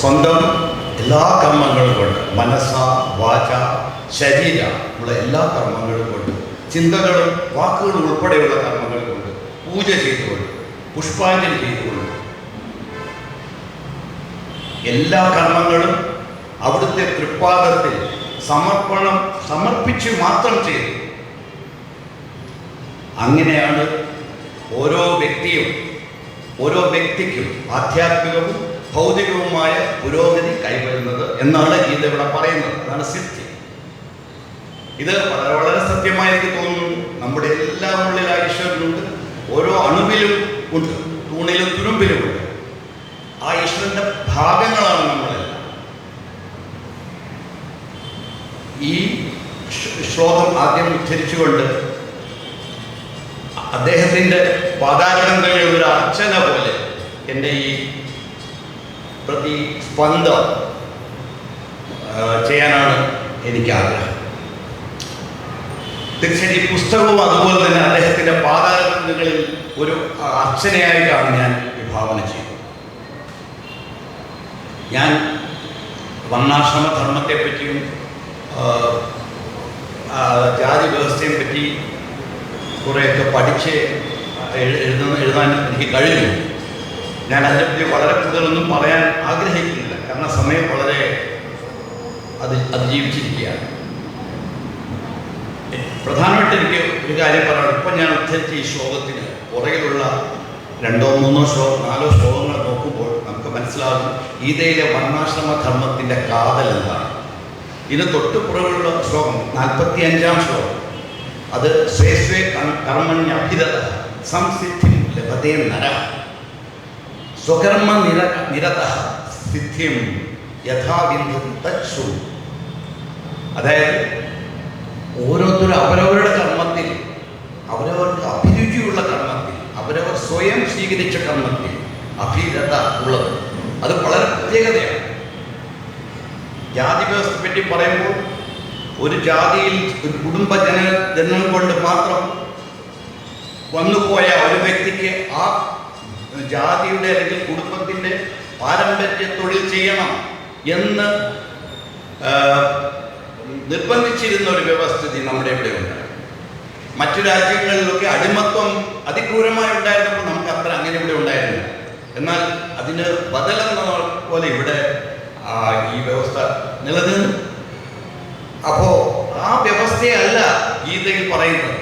സ്വന്തം എല്ലാ കർമ്മങ്ങളും കൊണ്ട് മനസ്സ വാച ശരീര ഉള്ള എല്ലാ കർമ്മങ്ങളും കൊണ്ട് ചിന്തകളും വാക്കുകളും ഉൾപ്പെടെയുള്ള കർമ്മങ്ങൾ കൊണ്ട് പൂജ ചെയ്തുകൊണ്ട് പുഷ്പാഞ്ജലി ചെയ്തുകൊണ്ട് എല്ലാ കർമ്മങ്ങളും അവിടുത്തെ തൃപ്പാദത്തിൽ സമർപ്പണം സമർപ്പിച്ച് മാത്രം ചെയ്തു. അങ്ങനെയാണ് ഓരോ വ്യക്തിയും ഓരോ വ്യക്തിക്കും ആധ്യാത്മികവും ഭൗതികവുമായ പുരോഗതി കൈവരുന്നത് എന്നാണ് ഗീത ഇവിടെ പറയുന്നത്. അതാണ് സിദ്ധി ഇത് വളരെ വളരെ സത്യമായി എനിക്ക് തോന്നുന്നു നമ്മുടെ എല്ലാ ഉള്ളിൽ ഈശ്വരനുണ്ട്. ഓരോ അണുവിലും ഉണ്ട്. തൂണിലും തുരുമ്പിലും ഉണ്ട്. ആ ഈശ്വരന്റെ ഭാഗങ്ങളാണ് നമ്മളെല്ലാം. ഈ ശ്ലോകം ആദ്യം ഉദ്ധരിച്ചുകൊണ്ട് അദ്ദേഹത്തിന്റെ പാതാരങ്ങളിൽ ഒരു അർച്ചന പോലെ എന്റെ ഈ പ്രതി സ്പന്ദം ആ, ചെയ്യാനാണ് എനിക്ക് ആഗ്രഹം തീർച്ചയായും ഈ പുസ്തകവും അതുപോലെ തന്നെ അദ്ദേഹത്തിന്റെ പാതകളിൽ ഒരു അർച്ചനയായിട്ടാണ് ഞാൻ വിഭാവന ചെയ്തത് ഞാൻ വർണാശ്രമ ധർമ്മത്തെ പറ്റിയും ആ, ആ, ജാതി വ്യവസ്ഥയെ പറ്റി കുറേയൊക്കെ പഠിച്ച് എഴുതുന്ന എഴുതാൻ എനിക്ക് കഴിഞ്ഞു ഞാൻ അതിനെപ്പറ്റി വളരെ കൂടുതലൊന്നും പറയാൻ ആഗ്രഹിക്കുന്നില്ല. കാരണം സമയം വളരെ അത് അതിജീവിച്ചിരിക്കുകയാണ്. പ്രധാനമായിട്ട് എനിക്ക് ഒരു കാര്യം പറയണം ഇപ്പം ഞാൻ ഉദ്ധരിച്ച ഈ ശ്ലോകത്തിന് പുറകിലുള്ള രണ്ടോ മൂന്നോ ശ്ലോകം നാലോ ശ്ലോകങ്ങൾ നോക്കുമ്പോൾ നമുക്ക് മനസ്സിലാകും ഗീതയിലെ വർണാശ്രമ ധർമ്മത്തിന്റെ കാതൽ എന്താണ്. ഇതിന് തൊട്ട് പുറകിലുള്ള ശ്ലോകം നാൽപ്പത്തി അഞ്ചാം ശ്ലോകം. അത് ശ്രേഷ്ഠ കർമ്മണ്യ അഭിരത സംസിദ്ധി ലഭതേ നര. സ്വകർമ്മ നിര നിരത സിദ്ധിം യഥാവിന്ദതി തച്ചു അതായത് ഓരോരുത്തരും അവരവരുടെ കർമ്മത്തിൽ അവരവർക്ക് അഭിരുചിയുള്ള കർമ്മത്തിൽ അവരവർ സ്വയം സ്വീകരിച്ച കർമ്മത്തിൽ അഭിരത ഉള്ളത്. അത് വളരെ പ്രത്യേകതയാണ്. ജാതി വ്യവസ്ഥയെ പറ്റി പറയുമ്പോൾ ഒരു ജാതിയിൽ ഒരു കുടുംബ ജന ജനനം കൊണ്ട് മാത്രം വന്നുപോയ ഒരു വ്യക്തിക്ക് ആ ജാതിയുടെ അല്ലെങ്കിൽ കുടുംബത്തിന്റെ പാരമ്പര്യ തൊഴിൽ ചെയ്യണം എന്ന് നിർബന്ധിച്ചിരുന്ന ഒരു വ്യവസ്ഥിതി നമ്മുടെ ഇവിടെ ഉണ്ട് മറ്റു രാജ്യങ്ങളിലൊക്കെ അടിമത്വം അതിക്രൂരമായി ഉണ്ടായിരുന്നപ്പോൾ നമുക്ക് അത്ര അങ്ങനെ ഇവിടെ ഉണ്ടായിരുന്നില്ല. എന്നാൽ അതിന് ബദലെന്ന പോലെ ഇവിടെ ഈ വ്യവസ്ഥ നിലനിന്നു. അപ്പോ ആ വ്യവസ്ഥയല്ല ഗീതയിൽ പറയുന്നത്.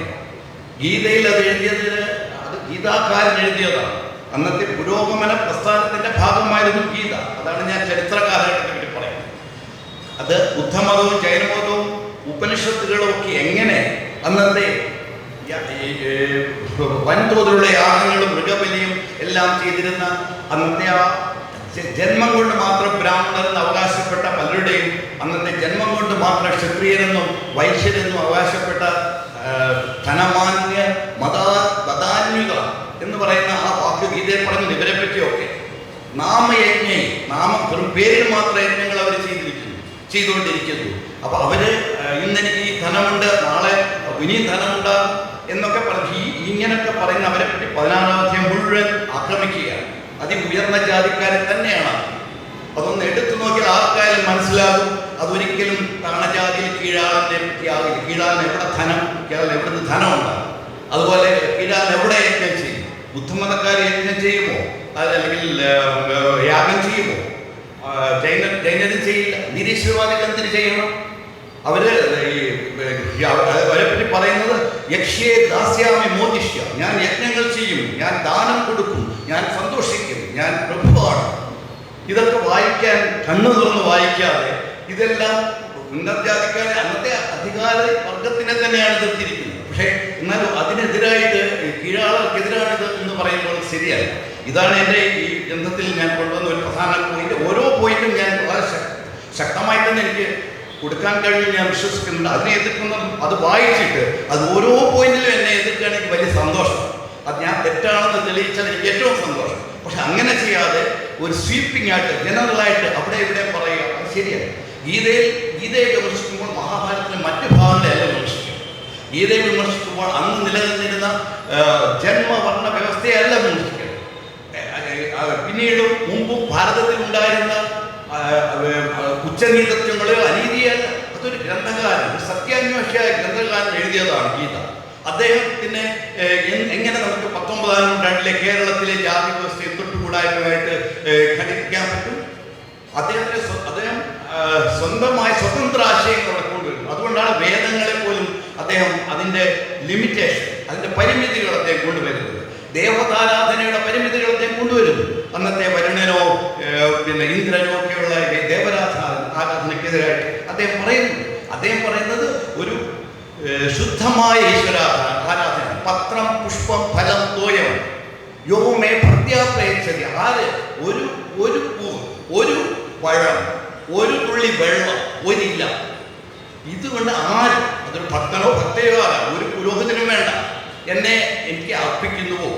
ഗീതയിൽ അത് എഴുതിയതിന് അത് ഗീതാകാരൻ എഴുതിയതാണ്. അന്നത്തെ പുരോഗമന പ്രസ്ഥാനത്തിന്റെ ഭാഗമായിരുന്നു ഗീത. അതാണ് ഞാൻ ചരിത്ര കാലഘട്ടത്തിൽ പറയുന്നത്. അത് ബുദ്ധമതവും ജൈനമതവും ഉപനിഷത്തുകളും ഒക്കെ എങ്ങനെ അന്നത്തെ വൻതോതിലുള്ള യാഗങ്ങളും മൃഗബലിയും എല്ലാം ചെയ്തിരുന്ന അന്നത്തെ ആ ജന്മം കൊണ്ട് മാത്രം ബ്രാഹ്മണരെന്ന് അവകാശപ്പെട്ട പലരുടെയും അന്നത്തെ ജന്മം കൊണ്ട് മാത്രം ക്ഷത്രിയരെന്നും വൈശ്യരെന്നും അവകാശപ്പെട്ട ധനമാന്യ മതാ മതാന്യുത എന്ന് പറയുന്ന ആ ഗീതയിൽ പറഞ്ഞത് ഇവരെ പറ്റിയൊക്കെ നാമയജ്ഞ നാമം വെറും പേരിൽ മാത്രം യജ്ഞങ്ങൾ അവർ ചെയ്തിരിക്കുന്നു ചെയ്തുകൊണ്ടിരിക്കുന്നു. അപ്പൊ അവർ ഇന്നെനിക്ക് ഈ ധനമുണ്ട് നാളെ ഇനിയും ധനമുണ്ട് എന്നൊക്കെ പറഞ്ഞ് ഈ ഇങ്ങനൊക്കെ പറയുന്ന അവരെ പറ്റി പതിനാറാമധ്യം മുഴുവൻ ആക്രമിക്കുകയാണ് അതി ഉയർന്ന ജാതിക്കാരെ തന്നെയാണ്. അതൊന്ന് എടുത്തു നോക്കിയാൽ ആർക്കായാലും മനസ്സിലാകും. അതൊരിക്കലും താണജാതിയിൽ കീഴാളനെ പറ്റിയാകില്ല കീഴാളിന് എവിടെ ധനം കീഴാളിന് എവിടുന്ന് ധനം ഉണ്ടാകും അതുപോലെ കീഴാളിന് എവിടെ യജ്ഞം ചെയ്യും? ബുദ്ധമതക്കാർ യജ്ഞം ചെയ്യുമോ? അല്ലെങ്കിൽ യാഗം ചെയ്യുമോ? ജൈന ജൈനരും ചെയ്യില്ല. നിരീശ്വരവാദികൾ എന്തിന് ചെയ്യണം? അവർ അവരെ പറ്റി പറയുന്നത് യക്ഷിയെ ദാസ്യാമി മോദിഷ്യ. ഞാൻ യജ്ഞങ്ങൾ ചെയ്യും. ഞാൻ ദാനം കൊടുക്കും. ഞാൻ സന്തോഷിക്കും. ഞാൻ പ്രഭുവാണ് ഇതൊക്കെ വായിക്കാൻ കണ്ണു തുറന്ന് വായിക്കാതെ ഇതെല്ലാം ഉന്നതജാതിക്കാരെ അന്നത്തെ അധികാര വർഗത്തിനെ തന്നെയാണ് എതിർത്തിരിക്കുന്നത്. പക്ഷേ എന്നാലും അതിനെതിരായിട്ട് കീഴാളർക്കെതിരാണിത് എന്ന് പറയുമ്പോൾ ശരിയല്ല. ഇതാണ് എന്റെ ഈ ഗ്രന്ഥത്തിൽ ഞാൻ കൊണ്ടുവന്ന ഒരു പ്രധാന പോയിന്റ് ഓരോ പോയിന്റും ഞാൻ വളരെ ശക്തമായി തന്നെ എനിക്ക് കൊടുക്കാൻ കഴിയും ഞാൻ വിശ്വസിക്കുന്നുണ്ട്. അതിനെ എതിർക്കുന്ന അത് വായിച്ചിട്ട് അത് ഓരോ പോയിന്റിലും എന്നെ എതിർക്കുകയാണെങ്കിൽ വലിയ സന്തോഷം. അത് ഞാൻ തെറ്റാണെന്ന് തെളിയിച്ചാൽ എനിക്ക് ഏറ്റവും സന്തോഷം. പക്ഷെ അങ്ങനെ ചെയ്യാതെ ഒരു സ്വീപ്പിംഗ് ആയിട്ട് ജനറലായിട്ട് അവിടെ ഇവിടെ പറയുക അത് ശരിയല്ല. ഗീതയിൽ ഗീതയെ വിമർശിക്കുമ്പോൾ മഹാഭാരതത്തിലെ മറ്റു ഗീതയെ വിമർശിക്കുമ്പോൾ അന്ന് നിലനിന്നിരുന്ന ജന്മവർണ വ്യവസ്ഥയല്ല ആ, പിന്നീട് മുമ്പും ഭാരതത്തിൽ ഉണ്ടായിരുന്ന ആ, ഉച്ചനീതത്വങ്ങളോ അനീതിയല്ല അതൊരു ഗ്രന്ഥകാരൻ സത്യാന്വേഷിയായ ഗ്രന്ഥകാരൻ എഴുതിയതാണ് ഗീത. അദ്ദേഹത്തിന് എങ്ങനെ നമുക്ക് പത്തൊമ്പതാം നൂറ്റാണ്ടിലെ കേരളത്തിലെ ജാതി വ്യവസ്ഥയെ തൊട്ടുകൂടായ്മയായിട്ട് ഘടിപ്പിക്കാൻ പറ്റും? അദ്ദേഹത്തിന്റെ അദ്ദേഹം സ്വന്തമായ സ്വതന്ത്ര ആശയങ്ങളോടെ കൊണ്ടുവരുന്നു അതുകൊണ്ടാണ് വേദങ്ങളെ പോലും അദ്ദേഹം അതിന്റെ ലിമിറ്റേഷൻ അതിന്റെ പരിമിതികൾ അദ്ദേഹം കൊണ്ടുവരുന്നത് ദേവതാരാധനയുടെ പരിമിതികൾ അദ്ദേഹം കൊണ്ടുവരുന്നു. അന്നത്തെ വരുണനോ പിന്നെ ഇന്ദ്രനോ ഒക്കെയുള്ള ദേവരാധന ആരാധനയ്ക്കെതിരായിട്ട് അദ്ദേഹം പറയുന്നു. അദ്ദേഹം പറയുന്നത് ഒരു ശുദ്ധമായ ഈശ്വരാധന ആരാധന. പത്രം പുഷ്പം ഫലം തോയം. യോമേ പ്രത്യാപ്രയച്ചതി. ആര്? ഒരു ഒരു പൂ ഒരു പഴം ഒരു തുള്ളി വെള്ളം ഒരില്ല. ഇതുകൊണ്ട് ആര് അതൊരു ഭക്തനോ ഭക്തയോ ആകാം ഒരു പുരോഹിതനും വേണ്ട എന്നെ എനിക്ക് അർപ്പിക്കുന്നുവോ?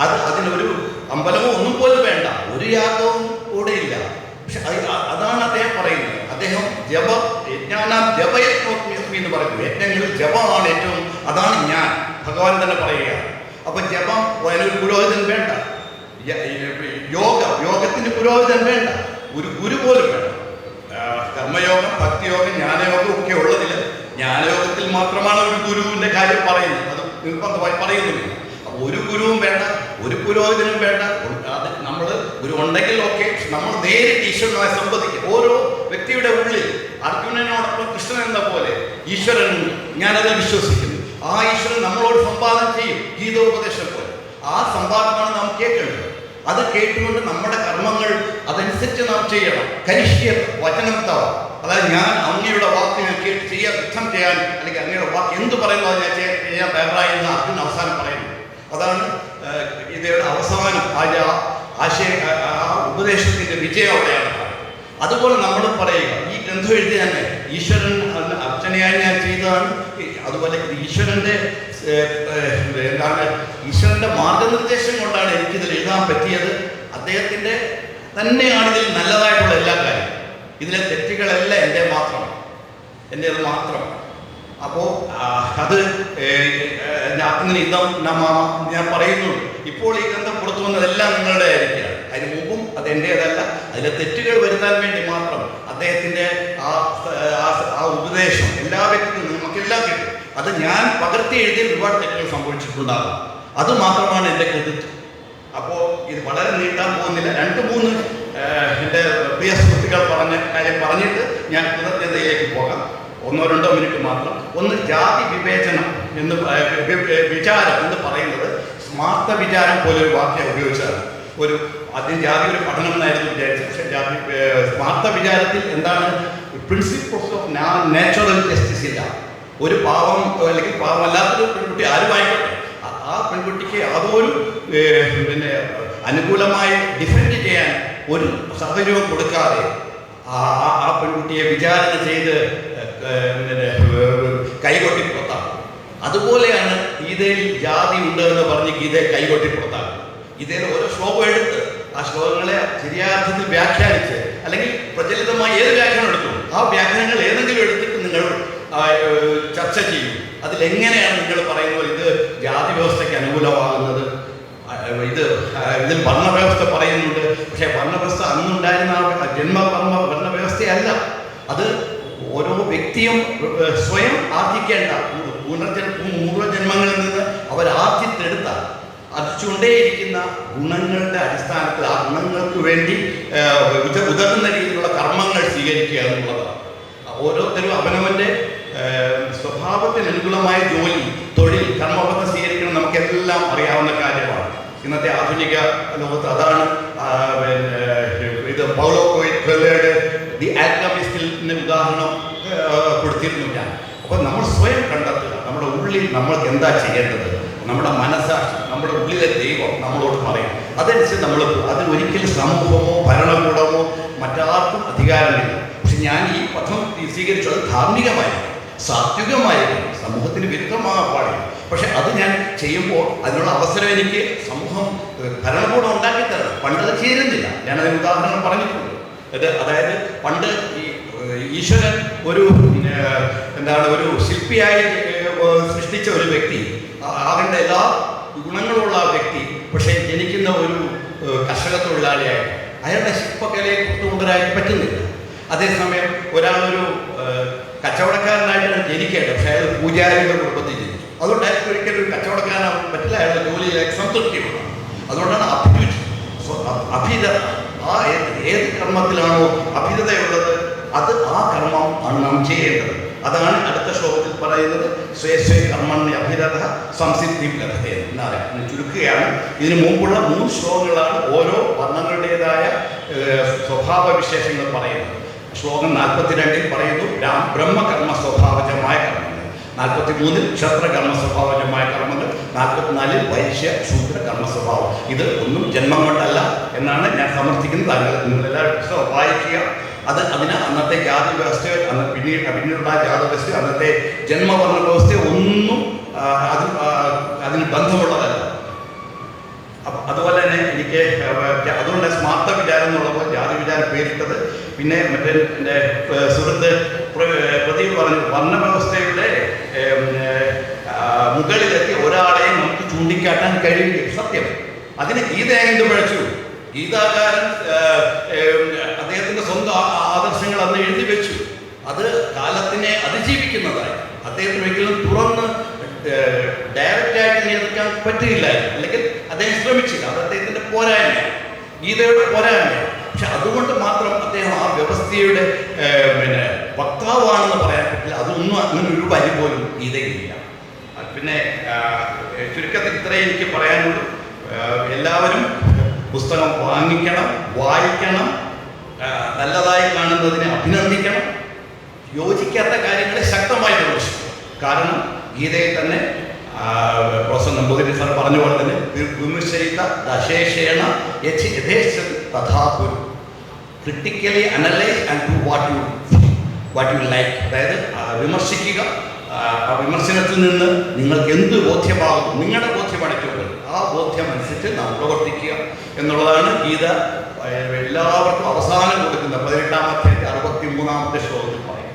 അത് അതിനൊരു അമ്പലമോ ഒന്നും പോലും വേണ്ട. ഒരു യാഗവും കൂടെ ഇല്ല. പക്ഷെ അതാണ് അദ്ദേഹം പറയുന്നത്. അദ്ദേഹം ജപ യജ്ഞാനാം ജപയജ്ഞോസ്മി എന്ന് പറയുന്നു. യജ്ഞങ്ങളിൽ ജപമാണ് ഏറ്റവും അതാണ് ഞാൻ. ഭഗവാൻ തന്നെ പറയുക അപ്പൊ ജപം അതിനൊരു പുരോഹിതൻ വേണ്ട. യോഗ യോഗത്തിന് പുരോഹിതൻ വേണ്ട. ഒരു ഗുരു പോലും വേണ്ട. കർമ്മയോഗം ഭക്തിയോഗം ജ്ഞാനയോഗം ഒക്കെ ഉള്ളതിൽ ജ്ഞാനയോഗത്തിൽ മാത്രമാണ് ഒരു ഗുരുവിന്റെ കാര്യം പറയുന്നത്. നിർബന്ധമായി പറയുന്നില്ല അപ്പൊ ഒരു ഗുരുവും വേണ്ട ഒരു പുരോഹിതനും വേണ്ട. അത് നമ്മൾ ഗുരു ഉണ്ടെങ്കിൽ ഓക്കെ. നമ്മൾ നേരിട്ട് ഈശ്വരനുമായി സംബന്ധിക്കും ഓരോ വ്യക്തിയുടെ ഉള്ളിൽ അർജുനനോടൊപ്പം കൃഷ്ണൻ എന്ന പോലെ ഈശ്വരൻ ഞാനത് വിശ്വസിക്കുന്നു. ആ ഈശ്വരൻ നമ്മളോട് സംവാദം ചെയ്യും. ഗീതോപദേശം പോലെ. ആ സംവാദമാണ് നാം കേൾക്കേണ്ടത്. അത് കേട്ടുകൊണ്ട് നമ്മുടെ കർമ്മങ്ങൾ അതനുസരിച്ച് നാം ചെയ്യണം. കരിഷ്യ വചനം തവ. അതായത് ഞാൻ അങ്ങയുടെ വാക്കിനെ കേട്ട് ചെയ്യാൻ യുദ്ധം ചെയ്യാൻ അല്ലെങ്കിൽ അങ്ങയുടെ വാക്ക് എന്ത് പറയുന്നു ഞാൻ ചെയ്യാൻ തയ്യാറായി എന്ന് അർജുൻ അവസാനം പറയുന്നു. അതാണ് ഇതയുടെ അവസാനം ആ ആശയ ആ- ഉപദേശത്തിന്റെ വിജയം അവിടെയാണ്. അതുപോലെ നമ്മൾ പറയുക ഈ ഗ്രന്ഥം എഴുതി തന്നെ ഈശ്വരൻ അർച്ചനയായി ഞാൻ ചെയ്തതാണ്. അതുപോലെ ഈശ്വരന്റെ എന്താണ് ഈശ്വരന്റെ മാർഗനിർദ്ദേശം കൊണ്ടാണ് എനിക്കിതിൽ എഴുതാൻ പറ്റിയത്. അദ്ദേഹത്തിന്റെ തന്നെയാണ് ഇതിൽ നല്ലതായിട്ടുള്ള എല്ലാ കാര്യം ഇതിലെ തെറ്റുകളല്ല എന്റെ മാത്രം എന്റേത് മാത്രം. അപ്പോൾ അത് അങ്ങനെ ഇതം ഞാൻ പറയുന്നു. ഇപ്പോൾ ഈ ഗ്രന്ഥം പുറത്തു വന്നതെല്ലാം നിങ്ങളുടെ ആയിരിക്കുകയാണ് അതിന് മുമ്പും അത് എന്റേതല്ല. അതിലെ തെറ്റുകൾ വരുത്താൻ വേണ്ടി മാത്രം അദ്ദേഹത്തിന്റെ ആ ആ- ഉപദേശം എല്ലാ വ്യക്തിക്കും നമുക്കെല്ലാം കിട്ടും. അത് ഞാൻ പകർത്തി എഴുതിയ ഒരുപാട് തെറ്റുകൾ സംഭവിച്ചിട്ടുണ്ടാകും. അത് മാത്രമാണ് എന്റെ കൃതിത്വം. അപ്പോൾ ഇത് വളരെ നീട്ടാൻ പോകുന്നില്ല. രണ്ട് മൂന്ന് എന്റെ പ്രിയ സുഹൃത്തുക്കൾ പറഞ്ഞ കാര്യം പറഞ്ഞിട്ട് ഞാൻ കൃതജ്ഞതയിലേക്ക് പോകാം. ഒന്നോ രണ്ടോ മിനിറ്റ് മാത്രം. ഒന്ന് ജാതി വിവേചനം എന്ന് വിചാരം എന്ന് പറയുന്നത് സ്മാർത്ഥ വിചാരം പോലെ ഒരു വാക്യം ഉപയോഗിച്ചതാണ് ഒരു ആദ്യം ജാതി ഒരു പഠനം എന്നായിരുന്നു വിചാരിച്ചത്. പക്ഷേ ജാതി സ്മാർത്ഥ വിചാരത്തിൽ എന്താണ്? പ്രിൻസിപ്പിൾസ് ഓഫ് നാച്ചുറൽ ജസ്റ്റിസ് ഇല്ല. ഒരു പാവം അല്ലെങ്കിൽ പാവമല്ലാത്തൊരു പെൺകുട്ടി ആരുമായിക്കോട്ടെ ആ പെൺകുട്ടിക്ക് അതൊരു പിന്നെ അനുകൂലമായി ഡിഫെൻഡ് ചെയ്യാൻ ഒരു സാഹചര്യവും കൊടുക്കാതെ ആ ആ- പെൺകുട്ടിയെ വിചാരണ ചെയ്ത് കൈകൊട്ടി പുറത്താക്കും. അതുപോലെയാണ് ഗീതയിൽ ജാതി ഉണ്ട് എന്ന് പറഞ്ഞ് ഗീതയെ കൈകൊട്ടി പുറത്താക്കും. ഗീതയിൽ ഓരോ ശ്ലോകം എടുത്ത് ആ ശ്ലോകങ്ങളെ ശരിയായ അർത്ഥത്തിൽ വ്യാഖ്യാനിച്ച് അല്ലെങ്കിൽ പ്രചലിതമായ ഏത് വ്യാഖ്യാനം എടുത്തു ആ വ്യാഖ്യാനങ്ങൾ ഏതെങ്കിലും എടുത്തിട്ട് നിങ്ങൾ ചർച്ച ചെയ്യും. അതിലെങ്ങനെയാണ് നിങ്ങൾ പറയുന്നത്? ഇത് ജാതി വ്യവസ്ഥയ്ക്ക് അനുകൂലമാകുന്നത്? ഇത് ഇതിൽ വർണവ്യവസ്ഥ പറയുന്നുണ്ട്. പക്ഷേ വർണവ്യവസ്ഥ അന്നുണ്ടായിരുന്ന ആ ജന്മകർമ്മ വർണവ്യവസ്ഥയല്ല. അത് ഓരോ വ്യക്തിയും സ്വയം ആർജിക്കേണ്ട പുനർജൻ പൂർവജന്മങ്ങളിൽ നിന്ന് അവർ ആർജിത്തെടുത്ത അർജിച്ചുകൊണ്ടേയിരിക്കുന്ന ഗുണങ്ങളുടെ അടിസ്ഥാനത്തിൽ ആ ഗുണങ്ങൾക്ക് വേണ്ടി ഉതകുന്ന രീതിയിലുള്ള കർമ്മങ്ങൾ സ്വീകരിക്കുക എന്നുള്ളതാണ്. ഓരോരുത്തരും അവനവന്റെ സ്വഭാവത്തിനനുകൂലമായ ജോലി തൊഴിൽ കർമ്മബന്ധം സ്വീകരിക്കണം നമുക്കെല്ലാം അറിയാവുന്ന ഇന്നത്തെ ആധുനിക ലോകത്ത് അതാണ് ഇത് പൗലോ കൊയ്ലയുടെ ദി ആൽക്കമിസ്റ്റിന് ഉദാഹരണം കൊടുത്തിരുന്നു ഞാൻ. അപ്പോൾ നമ്മൾ സ്വയം കണ്ടെത്തുക നമ്മുടെ ഉള്ളിൽ നമ്മൾക്ക് എന്താ ചെയ്യേണ്ടത്? നമ്മുടെ മനസ്സാക്ഷി നമ്മുടെ ഉള്ളിലെ ദൈവം നമ്മളോട് പറയും. അതനുസരിച്ച് നമ്മൾ അതിൽ ഒരിക്കലും സമൂഹമോ ഭരണകൂടമോ മറ്റാർക്കും അധികാരമില്ല. പക്ഷെ ഞാൻ ഈ പഥം സ്വീകരിച്ചത് ധാർമ്മികമായിരുന്നു സാത്വികമായിരുന്നു സമൂഹത്തിന് വിരുദ്ധമാകാൻ പാടില്ല. പക്ഷെ അത് ഞാൻ ചെയ്യുമ്പോൾ അതിനുള്ള അവസരം എനിക്ക് സമൂഹം ഭരണകൂടം ഉണ്ടാക്കി തരണം. പണ്ട് അത് ചേരുന്നില്ല. ഞാൻ അതിന് ഉദാഹരണം പറഞ്ഞിട്ടുണ്ട്. അത് അതായത് പണ്ട് ഈ ഈശ്വരൻ ഒരു എന്താണ് ഒരു ശില്പിയായി സൃഷ്ടിച്ച ഒരു വ്യക്തി. ആകേണ്ട എല്ലാ ഗുണങ്ങളുള്ള വ്യക്തി പക്ഷേ ജനിക്കുന്ന ഒരു കർഷക തൊഴിലാളിയായി. അയാളുടെ ശില്പകലയെ കൊണ്ടുകൊണ്ടുവരാൻ പറ്റുന്നില്ല. അതേസമയം ഒരാളൊരു കച്ചവടക്കാരനായിട്ടാണ് ജനിക്കേണ്ടത്. പക്ഷേ അയാൾ പൂജാരിയുടെ കുടുംബത്തിൽ ജനിച്ചു. അതുകൊണ്ട് അയാൾക്ക് ഒരിക്കലും ഒരു പറ്റില്ല അയാളുടെ ജോലിയിലേക്ക് സംതൃപ്തി വേണം അതുകൊണ്ടാണ് അഭിരുചി. അഭിത ആ ഏത് കർമ്മത്തിലാണോ അഭിതതയുള്ളത് അത് ആ കർമ്മം ആണ് നാം ചെയ്യേണ്ടത്. അതാണ് അടുത്ത ശ്ലോകത്തിൽ പറയുന്നത് സ്വേ സ്വേ കർമ്മണ്യ അഭിരത സംസിദ്ധി ലഭ്യത എന്നാണ് ചുരുക്കുകയാണ്. ഇതിനു മുമ്പുള്ള മൂന്ന് ശ്ലോകങ്ങളാണ് ഓരോ വർണങ്ങളുടേതായ സ്വഭാവ വിശേഷങ്ങൾ പറയുന്നത്. ശ്ലോകം നാൽപ്പത്തിരണ്ടിൽ പറയുന്നു ബ്രാ- ബ്രഹ്മകർമ്മ സ്വഭാവജമായ കർമ്മങ്ങൾ നാൽപ്പത്തി മൂന്നിൽ ക്ഷത്ര കർമ്മ സ്വഭാവജമായ കർമ്മങ്ങൾ നാൽപ്പത്തിനാലിൽ വൈശ്യ ശൂദ്ര കർമ്മ സ്വഭാവം ഇത് ഒന്നും ജന്മം കൊണ്ടല്ല എന്നാണ് ഞാൻ സമർത്ഥിക്കുന്നത് താങ്കൾ നിങ്ങളെല്ലാവരും വായിക്കുക. അത് അതിന് അന്നത്തെ ജാതി വ്യവസ്ഥയോ അന്ന് പിന്നീട് പിന്നീടുള്ള ജാതി വ്യവസ്ഥയോ അന്നത്തെ ജന്മവർണ വ്യവസ്ഥയോ ഒന്നും അത് അതിന് ബന്ധമുള്ളതല്ല. അതുപോലെ തന്നെ എനിക്ക് അതുകൊണ്ട് സ്മാർത്ത വിചാരം എന്നുള്ളപ്പോൾ ജാതി വിചാരം പേരിട്ടത്. പിന്നെ മറ്റേ എന്റെ സുഹൃത്ത് പ്രതി പറഞ്ഞു ഏ, ആ, മുകളിലെത്തി ഒരാളെയും നമുക്ക് ചൂണ്ടിക്കാട്ടാൻ കഴിയില്ല സത്യം. അതിന് ഗീത എന്ത് പഴച്ചു ഗീതാകാരൻ അദ്ദേഹത്തിന്റെ സ്വന്തം ആദർശങ്ങൾ അന്ന് എഴുതി വെച്ചു. അത് കാലത്തിനെ അതിജീവിക്കുന്നതായി. അദ്ദേഹത്തിന് ഒരിക്കലും തുറന്ന് ഡയറക്റ്റായിട്ട് നിയന്ത്രിക്കാൻ പറ്റില്ല അല്ലെങ്കിൽ അദ്ദേഹം ശ്രമിച്ചില്ല. അത് അദ്ദേഹത്തിന്റെ പോരായ്മ ഗീതയുടെ പോരായ്മ പക്ഷെ അതുകൊണ്ട് മാത്രം അദ്ദേഹം ആ വ്യവസ്ഥയുടെ പിന്നെ വക്താവാണെന്ന് പറയാൻ പറ്റില്ല. അതൊന്നും അങ്ങനെ ഒരു വരി പോലും ഗീതയിലില്ല. പിന്നെ ചുരുക്കത്തിൽ ഇത്രയും എനിക്ക് പറയാനുള്ളൂ. എല്ലാവരും പുസ്തകം വാങ്ങിക്കണം വായിക്കണം നല്ലതായി കാണുന്നതിനെ അഭിനന്ദിക്കണം. യോജിക്കാത്ത കാര്യങ്ങളെ ശക്തമായി വിമർശിക്കും കാരണം ഗീതയിൽ തന്നെ പ്രൊഫസർ നമ്പൂതിരി സാർ പറഞ്ഞ പോലെ തന്നെ വിമർശയിത്ത ദശേഷേണ യഥി യഥേഷ്ടം തഥാപുരു. Critically analyse and to what you what you like അതായത് വിമർശിക്കുക. ആ, വിമർശനത്തിൽ നിന്ന് നിങ്ങൾക്ക് എന്ത് ബോധ്യമാകും നിങ്ങളുടെ ബോധ്യമാണ് ഏറ്റവും. ആ ബോധ്യം അനുസരിച്ച് നാം പ്രവർത്തിക്കുക എന്നുള്ളതാണ് ഗീത എല്ലാവർക്കും അവസാനം കൊടുക്കുന്ന പതിനെട്ടാമത്തെ അറുപത്തി മൂന്നാമത്തെ ശ്ലോകത്തിൽ പറയും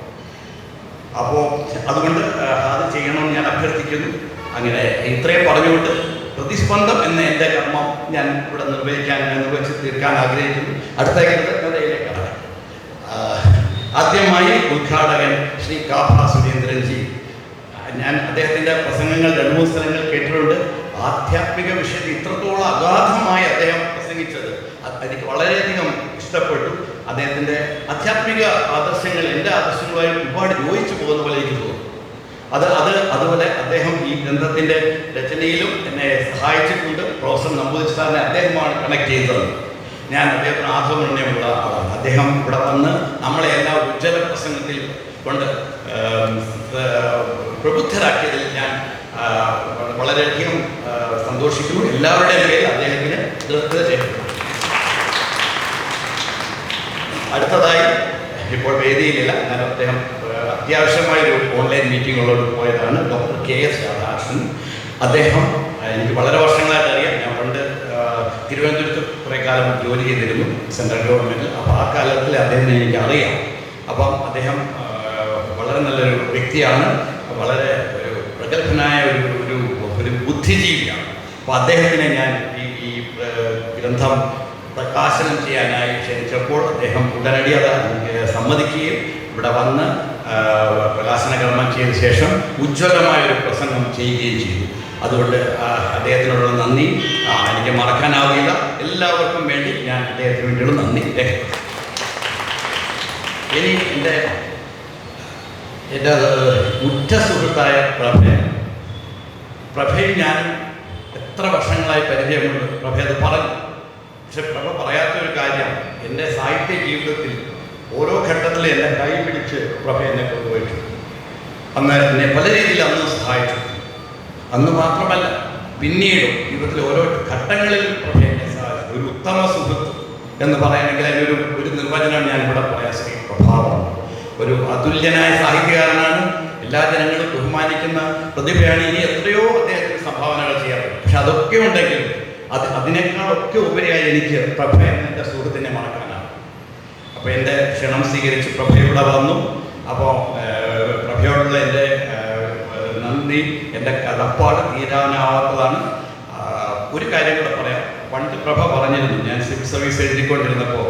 അപ്പോൾ അതുകൊണ്ട് അത് ചെയ്യണമെന്ന് ഞാൻ അഭ്യർത്ഥിക്കുന്നു. അങ്ങനെ ഇത്രയും പറഞ്ഞുകൊണ്ട് പ്രതിസ്പന്ദം എന്ന എന്റെ കർമ്മം ഞാൻ ഇവിടെ നിർവഹിക്കാൻ നിർവഹിച്ച് തീർക്കാൻ ആഗ്രഹിക്കുന്നു. അടുത്ത ആദ്യമായി ഉദ്ഘാടകൻ ശ്രീ കാഭ സുരേന്ദ്രൻജി ഞാൻ അദ്ദേഹത്തിന്റെ പ്രസംഗങ്ങൾ രണ്ട് മൂന്ന് സ്ഥലങ്ങൾ കേട്ടിട്ടുണ്ട്. ആധ്യാത്മിക വിഷയത്തിൽ ഇത്രത്തോളം അഗാധമായി അദ്ദേഹം പ്രസംഗിച്ചത് എനിക്ക് വളരെയധികം ഇഷ്ടപ്പെട്ടു. അദ്ദേഹത്തിന്റെ ആധ്യാത്മിക ആദർശങ്ങൾ എന്റെ ആദർശങ്ങളുമായി ഒരുപാട് യോജിച്ചു പോകുന്ന പോലെ എനിക്ക് തോന്നുന്നു അത് അത് അതുപോലെ അദ്ദേഹം ഈ ഗ്രന്ഥത്തിന്റെ രചനയിലും എന്നെ സഹായിച്ചിട്ടുണ്ട്. പ്രൊഫസർ നമ്പൂതിരി സാറിനെ അദ്ദേഹമാണ് കണക്ട് ചെയ്തത്. ഞാൻ അദ്ദേഹത്തിന് ആഹ്വാനമുള്ള ആളാണ്. അദ്ദേഹം ഇവിടെ വന്ന് നമ്മളെ എല്ലാ ഉജ്ജ്വല പ്രസംഗത്തിൽ കൊണ്ട് പ്രബുദ്ധരാക്കിയതിൽ ഞാൻ വളരെയധികം സന്തോഷിക്കുന്നു. എല്ലാവരുടെയും പേരിൽ അദ്ദേഹത്തിന് അടുത്തതായി ഇപ്പോൾ വേദിയിലില്ല. ഞാൻ അദ്ദേഹം അത്യാവശ്യമായ ഒരു ഓൺലൈൻ മീറ്റിങ്ങുകളോട് പോയതാണ് ഡോക്ടർ കെ എസ് രാധാകൃഷ്ണൻ. അദ്ദേഹം എനിക്ക് വളരെ വർഷങ്ങളായിട്ട് അറിയാം. ഞാൻ പണ്ട് തിരുവനന്തപുരത്ത് കുറേ കാലം ജോലി ചെയ്തിരുന്നു സെൻട്രൽ ഗവൺമെന്റ് അപ്പോൾ ആ കാലത്തിൽ അദ്ദേഹത്തിനെ എനിക്ക് അറിയാം അപ്പം അദ്ദേഹം വളരെ നല്ലൊരു വ്യക്തിയാണ്. വളരെ ഒരു പ്രഗത്ഭനായ ഒരു ഒരു ഒരു ബുദ്ധിജീവിയാണ്. അപ്പോൾ അദ്ദേഹത്തിനെ ഞാൻ ഈ ഈ ഗ്രന്ഥം പ്രകാശനം ചെയ്യാനായി ക്ഷണിച്ചപ്പോൾ അദ്ദേഹം ഉടനടി അത് സമ്മതിക്കുകയും ഇവിടെ വന്ന് പ്രകാശന കർമ്മം ചെയ്ത ശേഷം ഉജ്ജ്വലമായ ഒരു പ്രസംഗം ചെയ്യുകയും ചെയ്തു. അതുകൊണ്ട് അദ്ദേഹത്തിനോടുള്ള നന്ദി. എനിക്ക് മറക്കാനാവില്ല എല്ലാവർക്കും വേണ്ടി ഞാൻ അദ്ദേഹത്തിന് വേണ്ടിയുള്ള നന്ദി. ഇനി എന്റെ എന്റെ ഉറ്റ സുഹൃത്തായ പ്രഭ പ്രഭയും ഞാനും എത്ര വർഷങ്ങളായി പരിചയമുണ്ട്. പ്രഭ അത് പറഞ്ഞു. പക്ഷെ പ്രഭ പറയാത്തൊരു കാര്യം എന്റെ സാഹിത്യ ജീവിതത്തിൽ ഓരോ ഘട്ടത്തിലും എന്നെ കൈ പിടിച്ച് പ്രഭ എന്നെ കൊണ്ടുപോയിട്ടുണ്ട്. അന്ന് എന്നെ പല രീതിയിൽ അന്ന് സഹായിച്ചു. അന്ന് മാത്രമല്ല പിന്നീട് ജീവിതത്തിലെ ഓരോ ഘട്ടങ്ങളിൽ ഒരു ഉത്തമ സുഹൃത്ത് എന്ന് പറയണമെങ്കിൽ അതിനൊരു ഒരു നിർവചനം ഞാൻ ഇവിടെ പറയാൻ ശ്രീ പ്രഭാവം. ഒരു അതുല്യനായ സാഹിത്യകാരനാണ്. എല്ലാ ജനങ്ങളും ബഹുമാനിക്കുന്ന പ്രതിഭയാണ് ഇനി എത്രയോ അദ്ദേഹത്തിന് സംഭാവനകൾ ചെയ്യാം പക്ഷെ അതൊക്കെ ഉണ്ടെങ്കിൽ അത് അതിനേക്കാളൊക്കെ ഉപരിയായി എനിക്ക് പ്രഭ എന്റെ സുഹൃത്തിനെ മറക്കാനാണ് അപ്പോൾ എന്റെ ക്ഷണം സ്വീകരിച്ച് പ്രഭ ഇവിടെ വന്നു. അപ്പോൾ പ്രഭയോടുള്ള എന്റെ നന്ദി. എന്റെ കടപ്പാട് തീരാനാവാത്തതാണ്. ഒരു കാര്യം കൂടെ പറയാം. പണ്ട് പ്രഭ പറഞ്ഞിരുന്നു ഞാൻ സിവിൽ സർവീസ് എഴുതിക്കൊണ്ടിരുന്നപ്പോൾ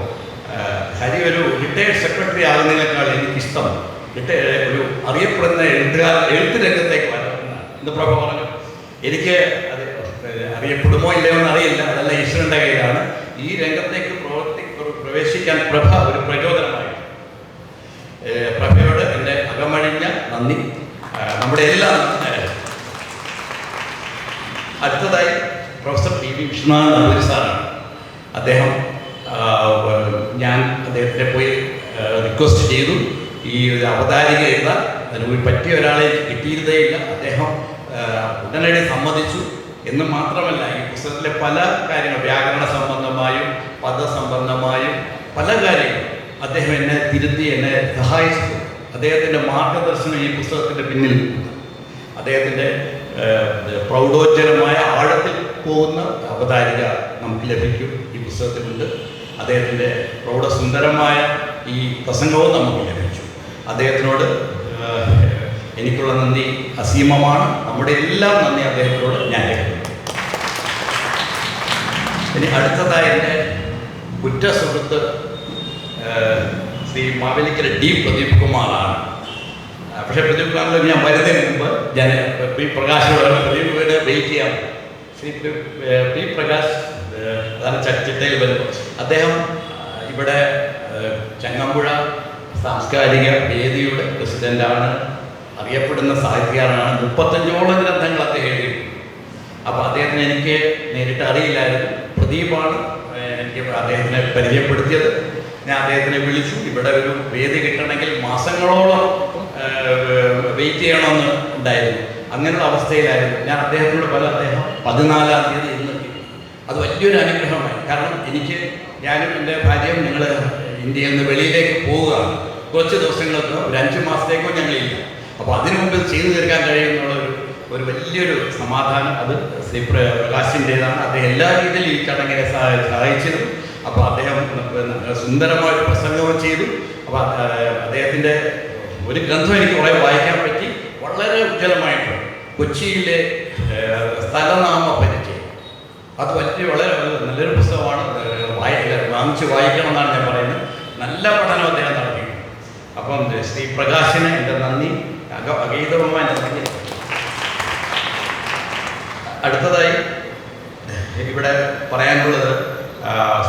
ഹരി ഒരു റിട്ടയർഡ് സെക്രട്ടറി ആകുന്നതിനേക്കാൾ എനിക്കിഷ്ടം. റിട്ടയർ ഒരു അറിയപ്പെടുന്ന എഴുത്തുകാർ എഴുത്ത് രംഗത്തേക്ക് വരണമെന്നാണ്. എന്ന് പ്രഭ പറഞ്ഞു എനിക്ക് അത് അറിയപ്പെടുമോ ഇല്ലയോ എന്ന് അറിയില്ല അതല്ല ഈശ്വരന്റെ കയ്യിലാണ്. ഈ രംഗത്തേക്ക് പ്രവർത്തി പ്രവേശിക്കാൻ പ്രഭ ഒരു പ്രചോദനമായി പ്രഭയോട് എന്റെ അകമഴിഞ്ഞ നന്ദി. നമ്മുടെ എല്ലാം അടുത്തതായി professor P V Vishnunath Namboori സാറാണ് അദ്ദേഹം ഞാൻ അദ്ദേഹത്തിനെ പോയി റിക്വസ്റ്റ് ചെയ്തു. ഈ ഒരു അവതാരിക എഴുതാൻ അതിന് പറ്റിയ ഒരാളെ കിട്ടിയിരുന്നേ ഇല്ല. അദ്ദേഹം ഉടനടി സമ്മതിച്ചു. എന്ന് മാത്രമല്ല ഈ പുസ്തകത്തിലെ പല കാര്യങ്ങൾ വ്യാകരണ സംബന്ധമായും പദസംബന്ധമായും പല കാര്യങ്ങളും അദ്ദേഹം എന്നെ തിരുത്തി എന്നെ സഹായിച്ചു. അദ്ദേഹത്തിന്റെ മാർഗദർശനം ഈ പുസ്തകത്തിന്റെ പിന്നിൽ അദ്ദേഹത്തിന്റെ പ്രൗഢോജ്ജലമായ ആഴത്തിൽ പോകുന്ന അവതാരിക നമുക്ക് ലഭിക്കും ഈ പുസ്തകത്തിലുണ്ട് അദ്ദേഹത്തിന്റെ പ്രൗഢസുന്ദരമായ ഈ പ്രസംഗവും നമുക്ക് ലഭിച്ചു അദ്ദേഹത്തിനോട് എനിക്കുള്ള നന്ദി അസീമമാണ്. നമ്മുടെ എല്ലാം നന്ദി അദ്ദേഹത്തിനോട് ഞാൻ രേഖപ്പെടുത്തുന്നു ഇനി അടുത്തതായി എന്റെ ഉറ്റ സുഹൃത്ത് ഏഹ്, ശ്രീ മാവേലിക്കര ഡി പ്രദീപ് കുമാറാണ്. പക്ഷേ പ്രദീപ് കുമാറിൽ ഞാൻ വരുന്നതിന് മുമ്പ് ഞാൻ പി പ്രകാശോട് പ്രദീപ് വീട് വെയിറ്റ് ചെയ്യാം. ശ്രീ പി- പ്രകാശ് അതാണ് ച- ചിട്ടയിൽ വരുന്നത് അദ്ദേഹം ഇവിടെ ചങ്ങമ്പുഴ സാംസ്കാരിക വേദിയുടെ പ്രസിഡന്റാണ്. അറിയപ്പെടുന്ന സാഹിത്യകാരനാണ്. മുപ്പത്തഞ്ചോളം ഗ്രന്ഥങ്ങൾ അദ്ദേഹം എഴുതിയിട്ടുണ്ട്. അപ്പോൾ അദ്ദേഹത്തിന് എനിക്ക് നേരിട്ട് അറിയില്ലായിരുന്നു. പ്രദീപാണ് എനിക്ക് അദ്ദേഹത്തിനെ പരിചയപ്പെടുത്തിയത്. ഞാൻ അദ്ദേഹത്തിനെ വിളിച്ചു. ഇവിടെ ഒരു വേദി കിട്ടണമെങ്കിൽ മാസങ്ങളോളം വെയിറ്റ് ചെയ്യണമെന്ന് ഉണ്ടായിരുന്നു. അങ്ങനെയുള്ള അവസ്ഥയിലായിരുന്നു. ഞാൻ അദ്ദേഹത്തിനോട് പല അദ്ദേഹം പതിനാലാം തീയതി ഇന്ന് അത് വലിയൊരു അനുഗ്രഹമായി. കാരണം എനിക്ക് ഞാനും എന്റെ ഭാര്യയും ഞങ്ങൾ ഇന്ത്യയിൽ നിന്ന് വെളിയിലേക്ക് പോവുകയാണ്. കുറച്ച് ദിവസങ്ങൾക്ക് ഒരു അഞ്ച് മാസത്തേക്കോ ഞങ്ങളില്ല. അപ്പോൾ അതിനു മുമ്പ് ചെയ്തു തീർക്കാൻ കഴിയുന്നുള്ള ഒരു ഒരു വലിയൊരു സമാധാനം അത് ശ്രീ പ്ര- പ്രകാശിന്റെതാണ്. അദ്ദേഹം എല്ലാ രീതിയിലും ഈ ചടങ്ങിനെ സഹായിച്ചതും അപ്പോൾ അദ്ദേഹം സുന്ദരമായ പ്രസംഗവും ചെയ്തു. അപ്പോൾ അദ്ദേഹത്തിന്റെ ഒരു ഗ്രന്ഥം എനിക്ക് കുറേ വായിക്കാൻ പറ്റി. വളരെ ഉജ്ജ്വലമായിട്ട് കൊച്ചിയിലെ സ്ഥലനാമ പരിചയം അത് പറ്റി വളരെ നല്ലൊരു പുസ്തകമാണ്. വായിക്കുക വാങ്ങിച്ച് വായിക്കണം എന്നാണ് ഞാൻ പറയുന്നത്. നല്ല പഠനം അദ്ദേഹം നടത്തി. അപ്പം ശ്രീ പ്രകാശിന് എന്റെ നന്ദി. അഗീതമ്മ നന്ദി. അടുത്തതായി ഇവിടെ പറയാനുള്ളത്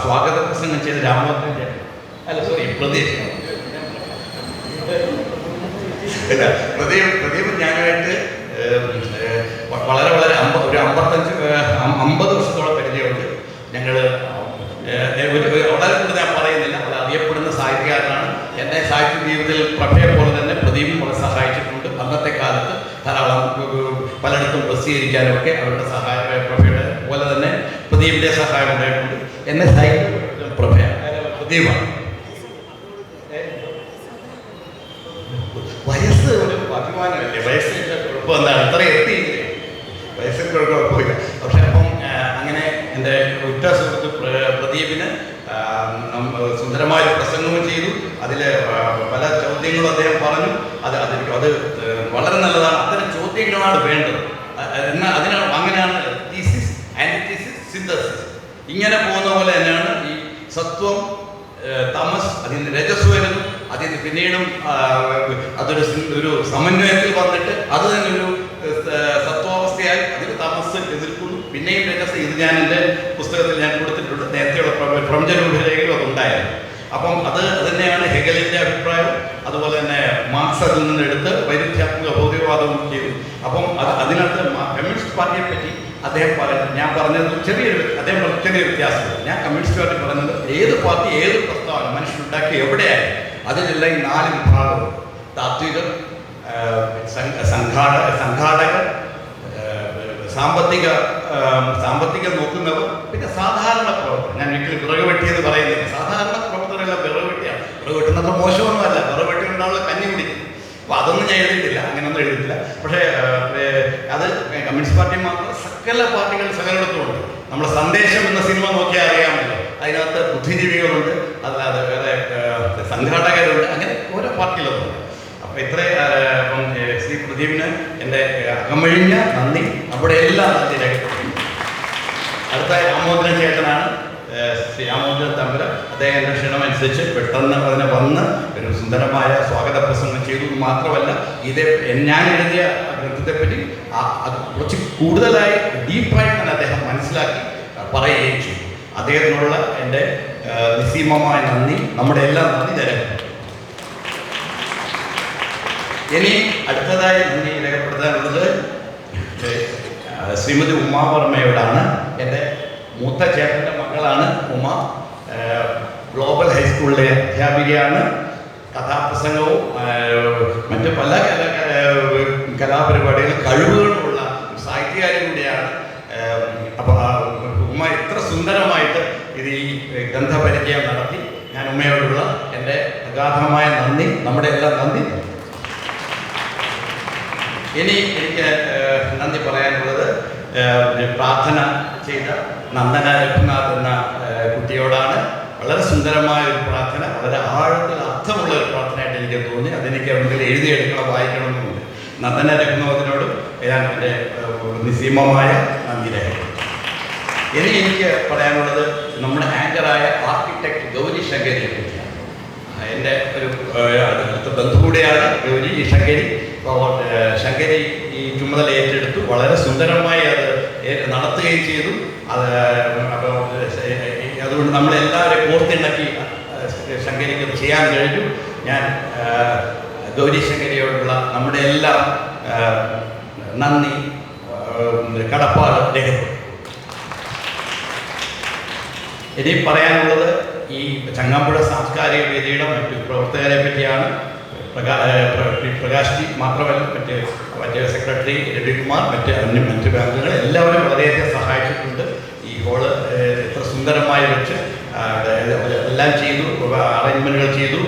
സ്വാഗത പ്രസംഗം ചെയ്ത രാമഭദ്രൻ അല്ല സോറി പ്രദീപ്. പ്രദീപ് വ- വളരെ വളരെ അമ്പ ഒരു അമ്പത്തഞ്ച് അമ്പത് വർഷത്തോളം പരിചയമുണ്ട്. ഞങ്ങൾ വളരെ കൂടുതൽ ഞാൻ പറയുന്നില്ല. വളരെ അറിയപ്പെടുന്ന സാഹിത്യകാരനാണ്. എന്നെ സാഹിത്യ ജീവിതത്തിൽ പ്രഭയെ പോലെ തന്നെ പ്രദീപും വളരെ സഹായിച്ചിട്ടുണ്ട്. അന്നത്തെ കാലത്ത് ധാരാളം പലയിടത്തും പ്രസിദ്ധീകരിക്കാനും ഒക്കെ അവരുടെ സഹായം പ്രഭയുടെ പോലെ തന്നെ പ്രദീപിന്റെ സഹായം ഉണ്ടായിട്ടുണ്ട്. എന്നെ സഹായിക്കുന്നത് പ്രഭയാണ്. പ്രദീപാണ് വയസ്സ് ഒരു അഭിമാനമല്ലേ? വയസ്സിന്റെ കുഴപ്പം എന്താണ്? ഇത്ര എത്തിയില്ലേ? വയസ്സിന്റെ കുഴപ്പമില്ല. പക്ഷെ അപ്പം അങ്ങനെ എന്റെ ഉറ്റ സുഹൃത്ത് പ്ര- പ്രദീപിന് സുന്ദരമായ പ്രസംഗവും ചെയ്തു. അതിൽ പല ചോദ്യങ്ങളും അദ്ദേഹം പറഞ്ഞു. അത് അത് അത് വളരെ നല്ലതാണ്. അത്തരം ചോദ്യങ്ങളാണ് വേണ്ടത്. എന്നാൽ അതിനാണ് ഇങ്ങനെ പോകുന്ന പോലെ തന്നെയാണ് ഈ സത്വം തമസ് അതിൽ നിന്ന് രജസ് വരുന്നു. അതിൽ നിന്ന് പിന്നീടും അതൊരു ഒരു സമന്വയത്തിൽ വന്നിട്ട് അത് തന്നെ ഒരു സത്വാവസ്ഥയായി അതിൽ തമസ് എതിർക്കുന്നു. പിന്നെയും രജസ് ഇത് ഞാൻ എന്റെ പുസ്തകത്തിൽ ഞാൻ കൊടുത്തിട്ടുണ്ട്. നേരത്തെയുള്ള പ്ര- പ്രപഞ്ചരൂപരേഖയിലും അതുണ്ടായിരുന്നു. അപ്പം അത് തന്നെയാണ് ഹെഗലിന്റെ അഭിപ്രായം. അതുപോലെ തന്നെ മാർക്സ് അതിൽ നിന്ന് എടുത്ത് വൈരുദ്ധ്യാത്മക ഭൗതികവാദവും ചെയ്തു. അപ്പം അത് അതിനകത്ത് കമ്മ്യൂണിസ്റ്റ് പാർട്ടിയെ പറ്റി അദ്ദേഹം പറഞ്ഞു ഞാൻ പറഞ്ഞത് ചെറിയൊരു അദ്ദേഹം പറഞ്ഞ ചെറിയൊരു വ്യത്യാസമുണ്ട്. ഞാൻ കമ്മ്യൂണിസ്റ്റ് പാർട്ടി പറഞ്ഞത് ഏത് പാർട്ടി ഏത് പ്രസ്താവന മനുഷ്യനുണ്ടാക്കി എവിടെയായി അതിലെല്ലാം ഈ നാല് വിഭാഗം താത്വികർ സംഘാടക സംഘാടകർ സാമ്പത്തിക സാമ്പത്തികം നോക്കുന്നവർ പിന്നെ സാധാരണ പ്രവർത്തകർ. ഞാൻ വീട്ടിൽ വിറക് വെട്ടിയെന്ന് പറയുന്നില്ല. സാധാരണ പ്രവർത്തകരെല്ലാം വിറക് വെട്ടിയാണ്. വിറക് വെട്ടുന്നത്ര മോശമൊന്നുമല്ല. വിറക് വെട്ടി ഉണ്ടാവുള്ള കഞ്ഞി കുടിക്കും അപ്പോൾ അതൊന്നും ഞാൻ എഴുതിയിട്ടില്ല. അങ്ങനെയൊന്നും എഴുതിയിട്ടില്ല. പക്ഷേ അത് കമ്മ്യൂണിസ്റ്റ് പാർട്ടി മാത്രം സകല പാർട്ടികൾ സകലയിടത്തുമുണ്ട് നമ്മുടെ സന്ദേശം എന്ന സിനിമ നോക്കിയാൽ അറിയാമല്ലോ. അതിനകത്ത് ബുദ്ധിജീവികളുണ്ട് അല്ലാതെ വേറെ സംഘാടകരുണ്ട് അങ്ങനെ ഓരോ പാർട്ടിയിലുണ്ട് അപ്പോൾ ഇത്ര ഏ, ശ്രീ പ്രദീപിന് എന്റെ അകമഴിഞ്ഞ നന്ദി. അവിടെ എല്ലാ നന്ദി രേഖപ്പെടുത്തുന്നു അടുത്ത രാമോദരൻ ചേട്ടനാണ് ശ്രീ രാമോദരൻ തമ്പുര എന്റെ ക്ഷണമനുസരിച്ച് പെട്ടെന്ന് അതിനെ വന്ന് സുന്ദരമായ സ്വാഗത പ്രസംഗം ചെയ്തു. മാത്രമല്ല ഇത് ഞാൻ എഴുതിയ ഗ്രന്ഥത്തെപ്പറ്റി കുറച്ച് കൂടുതലായി ഡീപ്പായി തന്നെ അദ്ദേഹം മനസ്സിലാക്കി പറയുകയും ചെയ്തു. അദ്ദേഹത്തിനുള്ള എന്റെ നിസീമമായ നന്ദി നമ്മുടെ എല്ലാം നന്ദി തരാം ഇനി അടുത്തതായി നന്ദി രേഖപ്പെടുത്താനുള്ളത് ശ്രീമതി ഉമാ വർമ്മയോടാണ് എന്റെ മൂത്ത ചേട്ടന്റെ മകളാണ് ഉമ. ഗ്ലോബൽ ഹൈസ്കൂളിലെ അധ്യാപികയാണ്. കഥാപ്രസംഗവും മറ്റ് പല കല കലാപരിപാടികളും കഴിവുകളുമുള്ള സാഹിത്യകാരി കൂടിയാണ്. അപ്പോൾ ഉമ്മ എത്ര സുന്ദരമായിട്ട് ഇത് ഈ ഗ്രന്ഥപരിചയം നടത്തി. ഞാൻ ഉമ്മയോടുള്ള എന്റെ അഗാധമായ നന്ദി നമ്മുടെ എല്ലാം നന്ദി. ഇനി എനിക്ക് നന്ദി പറയാനുള്ളത് പ്രാർത്ഥന ചെയ്ത നന്ദന രഘുനാഥ് എന്ന കുട്ടിയോടാണ്. വളരെ സുന്ദരമായ ഒരു പ്രാർത്ഥന വളരെ ആഴത്തിൽ അർത്ഥമുള്ള ഒരു പ്രാർത്ഥനയായിട്ട് എനിക്ക് തോന്നി. അതെനിക്ക് എന്തെങ്കിലും എഴുതിയെടുക്കണം വായിക്കണമെന്നുണ്ട്. നന്ദന രഘുനാഥിനോടും ഞാൻ എന്റെ നിസീമമായ നന്ദി രേഖപ്പെടുത്തുന്നു ഇനി എനിക്ക് പറയാനുള്ളത് നമ്മുടെ ആങ്കറായ ആർക്കിടെക്ട് ഗൗരി ശങ്കരിയെ പറ്റിയാണ് എന്റെ ഒരു അടുത്ത ബന്ധു കൂടെയാണ് ഗൗരി ശങ്കരി. ശങ്കരി ഈ ചുമതല ഏറ്റെടുത്തു. വളരെ സുന്ദരമായി അത് നടത്തുകയും ചെയ്തു. അത് അതുകൊണ്ട് നമ്മളെല്ലാവരെയും കോർത്തിണക്കി ഏഹ്, ശങ്കരിക്ക് ചെയ്യാൻ കഴിഞ്ഞു. ഞാൻ ഗൗരി ശങ്കരിയോടുള്ള നമ്മുടെ എല്ലാ നന്ദി കടപ്പാട് രേഖപ്പെടുത്തും ഇനി പറയാനുള്ളത് ഈ ചങ്ങാമ്പുഴ സാംസ്കാരിക വേദിയുടെ മറ്റു പ്രവർത്തകരെ പറ്റിയാണ്. പ്രകാശ് ജി മാത്രമല്ല മറ്റ് മറ്റ് സെക്രട്ടറി രവികുമാർ മറ്റ് അന്യ മറ്റ് ബാങ്കുകൾ എല്ലാവരും വളരെയധികം സഹായിച്ചിട്ടുണ്ട്. ഈ ഹോൾ എത്ര സുന്ദരമായി വെച്ച് എല്ലാം ചെയ്തു അറേഞ്ച്മെന്റുകൾ ചെയ്തു.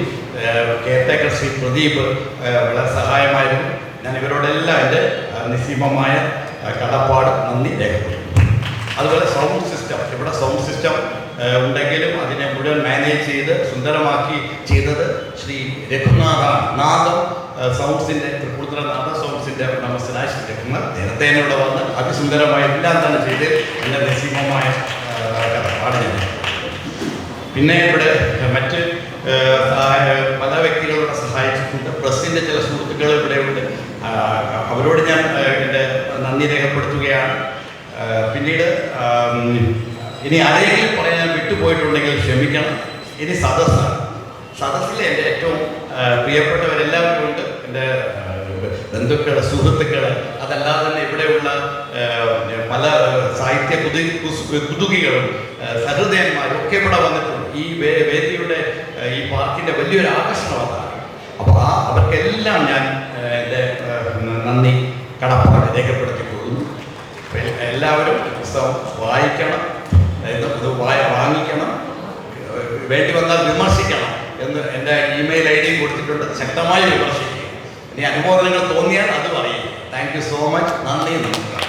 കെയർടേക്കർ ശ്രീ പ്രദീപ് വളരെ സഹായമായിരുന്നു. ഞാൻ ഇവരോടെല്ലാം എന്റെ ആ, കടപ്പാട് നന്ദി രേഖപ്പെടുത്തുന്നു. അതുപോലെ സൗണ്ട് സിസ്റ്റം ഇവിടെ സൗണ്ട് സിസ്റ്റം ഉണ്ടെങ്കിലും അതിനെ മുഴുവൻ മാനേജ് ചെയ്ത് സുന്ദരമാക്കി ചെയ്തത് ശ്രീ രഘുനാഥ നാഥം സൗണ്ട്സിന്റെ സൗണ്ട്സിന്റെ നാഥ സൗണ്ട്സിന്റെ നമസ്സനായ ശ്രീ രഘുനാഥ് നേരത്തെ ഇവിടെ വന്ന് അതിസുന്ദരമായി എല്ലാം തന്നെ ചെയ്ത് എന്റെ നിസ്സീമമായ ഏഹ്, കടപ്പാട് ഞാൻ പിന്നെ ഇവിടെ മറ്റ് പല വ്യക്തികളോട് സഹായിച്ചിട്ടുണ്ട്. പ്രസിന്റെ ചില സുഹൃത്തുക്കൾ ഇവിടെയുണ്ട് അവരോട് ഞാൻ എന്റെ നന്ദി രേഖപ്പെടുത്തുകയാണ്. പിന്നീട് ഇനി ആരെങ്കിലും പറയാൻ വിട്ടുപോയിട്ടുണ്ടെങ്കിൽ ക്ഷമിക്കണം. ഇനി സദസ്സാണ് സദസ്സിലെ എന്റെ ഏറ്റവും പ്രിയപ്പെട്ടവരെല്ലാവരും ഉണ്ട്. എന്റെ ബന്ധുക്കൾ സുഹൃത്തുക്കൾ അതല്ലാതെ തന്നെ ഇവിടെയുള്ള പല സാഹിത്യ കുതു കുതുകികളും സഹൃദയന്മാരും ഒക്കെ ഇവിടെ വന്നിട്ടുണ്ട്. ഈ വേദിയുടെ ഈ പാർക്കിന്റെ വലിയൊരു ആകർഷണം അതാണ്. അപ്പോൾ ആ അവർക്കെല്ലാം ഞാൻ എന്റെ നന്ദി കടപ്പാട് രേഖപ്പെടുത്തിക്കൊള്ളുന്നു. എല്ലാവരും പുസ്തകം വായിക്കണം അതായത് ഇത് വായ വാങ്ങിക്കണം വേണ്ടി വന്നാൽ വിമർശിക്കണം എന്ന് എന്റെ ഇമെയിൽ ഐ ഡി കൊടുത്തിട്ടുണ്ട് ശക്തമായി വിമർശിക്കുക. ഇനി അനുഭവം നിങ്ങൾ തോന്നിയാൽ അത് പറയും താങ്ക് യു സോ മച്ച്. നന്ദി നമസ്കാരം.